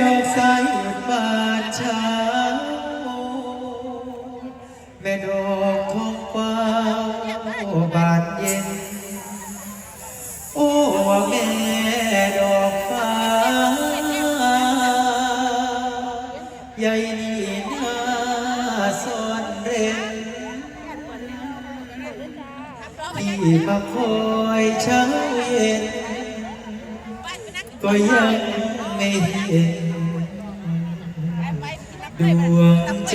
ดอกสายบาเช้า แม่ดอกทองฟ้าบานเย็น โอ้แม่ดอกฟ้า ใหญ่ดีน่าส่อนเร็นที่มาคอยเช้าเย็น ก็ยัง ไม่เห็นดวงใจ